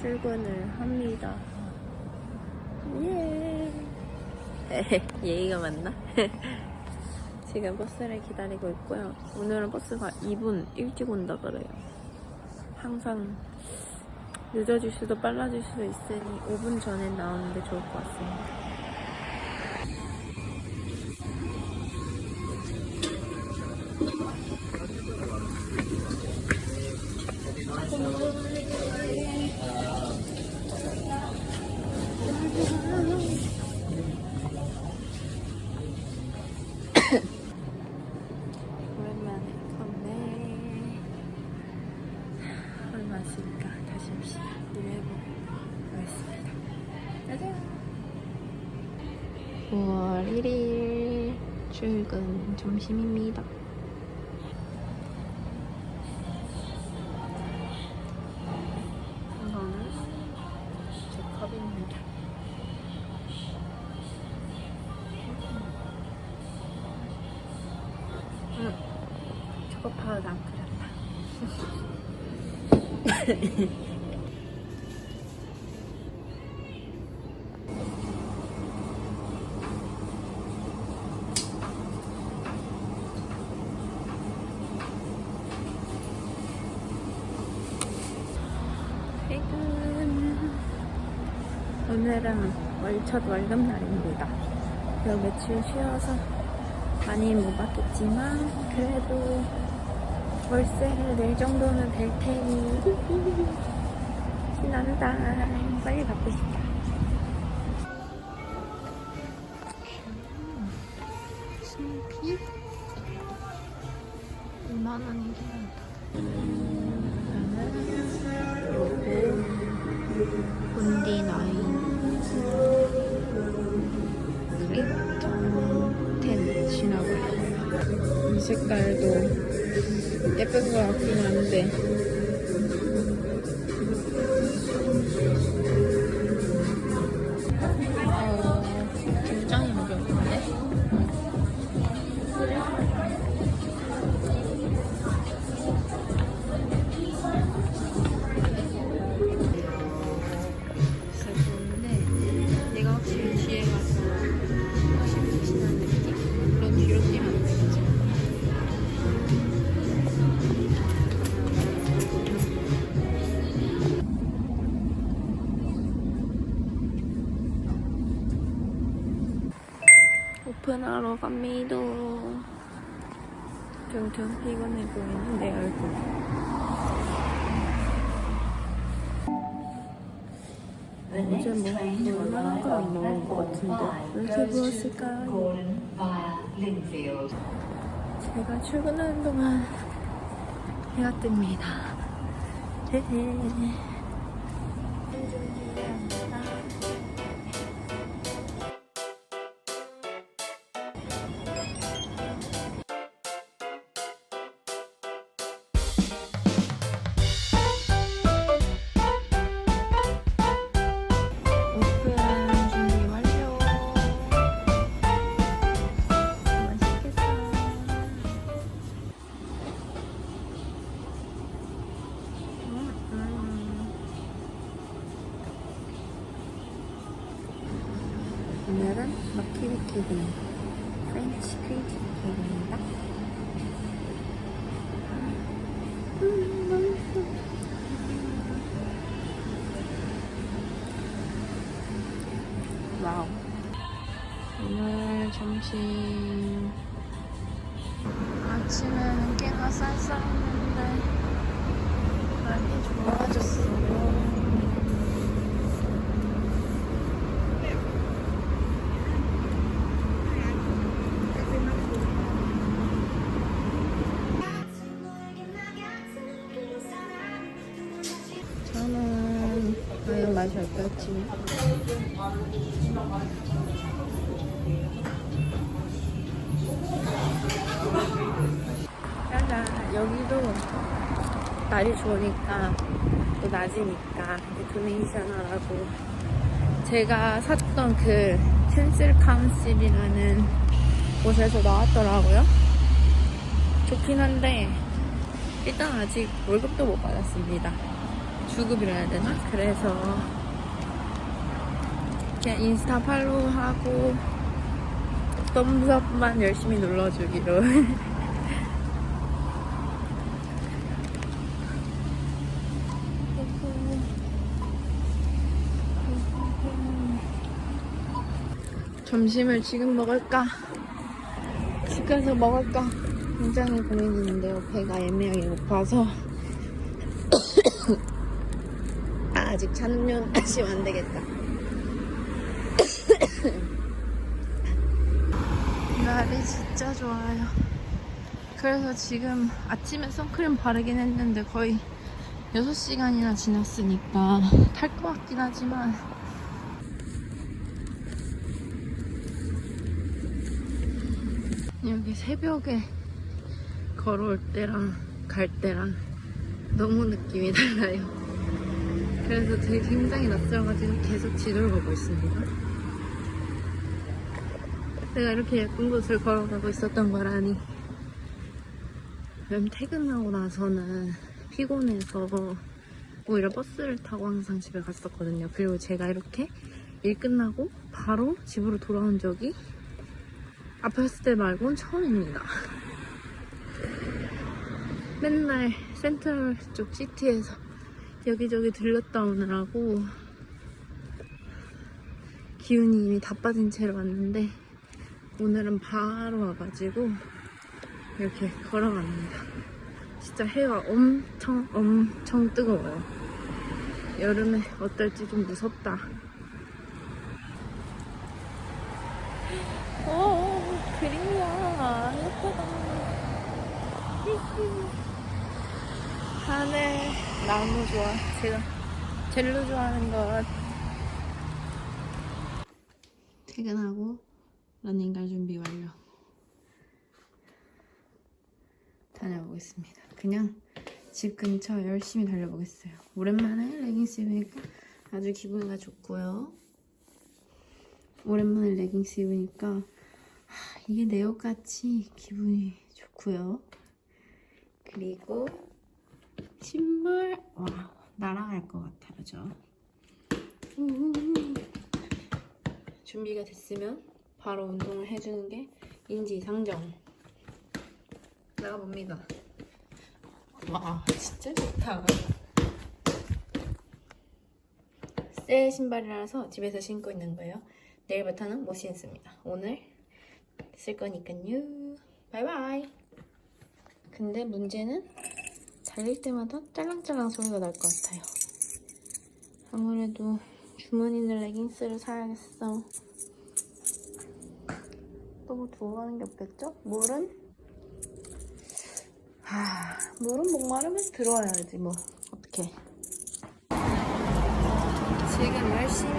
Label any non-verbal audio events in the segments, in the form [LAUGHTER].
출근을 합니다. 예. [LAUGHS] 예의가 맞나? [LAUGHS] 지금 버스를 기다리고 있고요. 오늘은 버스가 2분 일찍 온다 그래요. 항상 늦어질 수도 빨라질 수도 있으니 5분 전에 나오는 게 좋을 것 같습니다. 오랜만에 컸네. 얼마 있으니까 다시 봅시다. 일해보고 가겠습니다. 짜잔! 5월 1일 출근 점심입니다. 오늘은 월, 첫 월급날입니다. 그리고 며칠 쉬어서 많이 못 받겠지만 그래도 월세를 낼 정도는 될 테니 신난다. 빨리 받고 싶다. 신피 2만 원이긴 한다. 본디 나인 크립톤 10 지나고요. 이 색깔도 예쁜 것 같긴 한데. 어, 오픈하러 갑니다 퉁퉁 피곤해 보이는 내 얼굴 어제 뭐 얼마나 그런 먹은 것 같은데 왜 이렇게 부었을까요? 제가 출근하는 동안 해가 뜹니다. 헤헤. 오늘은 머키리 케이크, 프렌치 크리지 케이크입니다. 와우. 오늘 점심 아침에는 꽤나 쌀쌀했는데 많이 좋아졌어요. 맛이 어떨지. 짜잔 여기도 날이 좋으니까 또 낮이니까 도네이션 하라고. 제가 샀던 그 캔슬 카운실이라는 곳에서 나왔더라고요. 좋긴 한데 일단 아직 월급도 못 받았습니다. 주급이라 해야 되나? 그래서 그냥 인스타 팔로우하고 덤브업만 열심히 눌러주기로 [LAUGHS] 점심을 지금 먹을까? 집 가서 먹을까? 굉장히 고민이는데요. 배가 애매하게 고파서 아, [COUGHS] 아직 찬면 마시면 안 되겠다. 날이 진짜 좋아요. 그래서 지금 아침에 선크림 바르긴 했는데 거의 6시간이나 지났으니까 탈 것 같긴 하지만 여기 새벽에 걸어올 때랑 갈 때랑 너무 느낌이 달라요. 그래서 되게 굉장히 낯설어가지고 계속 지도를 보고 있습니다. 내가 이렇게 예쁜 곳을 걸어가고 있었던 거라니. 왜냐면 퇴근하고 나서는 피곤해서 오히려 버스를 타고 항상 집에 갔었거든요. 그리고 제가 이렇게 일 끝나고 바로 집으로 돌아온 적이 아팠을 때 말고는 처음입니다. [LAUGHS] 맨날 센트럴 쪽 시티에서 여기저기 들렸다 오느라고 기운이 이미 다 빠진 채로 왔는데 오늘은 바로 와가지고 이렇게 걸어갑니다. 진짜 해가 엄청 엄청 뜨거워요. 여름에 어떨지 좀 무섭다. 오, 그림이야. 예쁘다. 하늘, 나무 좋아. 제가 제일 좋아하는 것. 퇴근하고 러닝 갈 준비 완료. 다녀보겠습니다. 그냥 집 근처 열심히 달려보겠어요. 오랜만에 레깅스 입으니까 아주 기분이 좋고요. 오랜만에 레깅스 입으니까 하, 이게 내 옷같이 기분이 좋고요. 그리고 신발 와 날아갈 것 같아 그죠? 음. 준비가 됐으면 바로 운동을 해주는 게 인지상정 나가 봅니다. 와 진짜 좋다. 새 신발이라서 집에서 신고 있는 거예요. 내일부터는 못 신습니다. 오늘 쓸 거니까요. 바이바이. 근데 문제는 달릴 때마다 짤랑짤랑 소리가 날 것 같아요. 아무래도 주머니 있는 레깅스를 사야겠어. 너무 가는 게 없겠죠? 물은? 하, 물은 목마르면 들어와야지 뭐 어떡해. 지금 열심히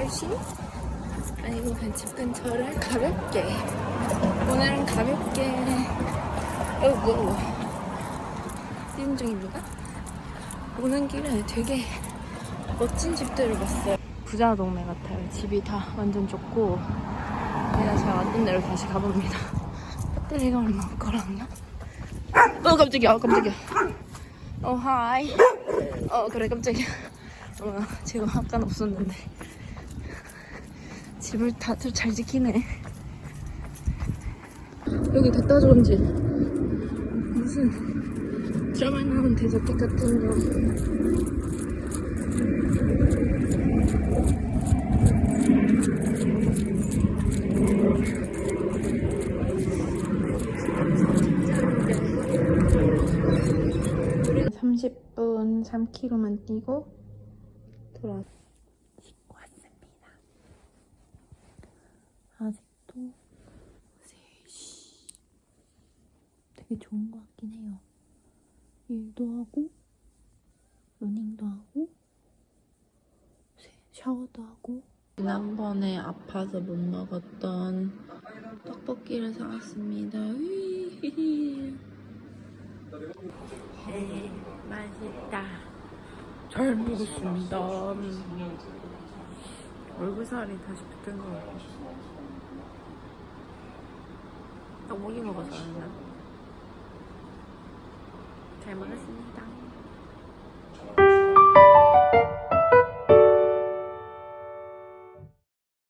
열심히? 아니고 그냥 집 근처를 가볍게 오늘은 가볍게 어이구 뛰는 중입니다 오는 길에 되게 멋진 집들을 봤어요 부자 동네 같아요 집이 다 완전 좁고 내가 제가 왔던 데로 다시 가봅니다. [LAUGHS] 배터리가 얼마 없거든요 어 깜짝이야. 어, 깜짝이야. 어 하이. 어 그래 깜짝이야. 어, 지금 아까 없었는데. 집을 다들 잘 지키네. 여기 갖다 좋은지 무슨 드라마에 나오는 대저택 같은 거 (30분) (3km만) 뛰고 돌아 씻고 왔습니다 아직도 3시 되게 좋은 것 같긴 해요. 일도 하고, 러닝도 하고, 세- 샤워도 하고. 지난번에 아파서 못 먹었던 떡볶이를 사왔습니다. [LAUGHS] 맛있다. 잘 먹었습니다. 얼굴살이 다시 붙은 것 같아. 떡볶이 먹어서 그런가? 잘 먹었습니다.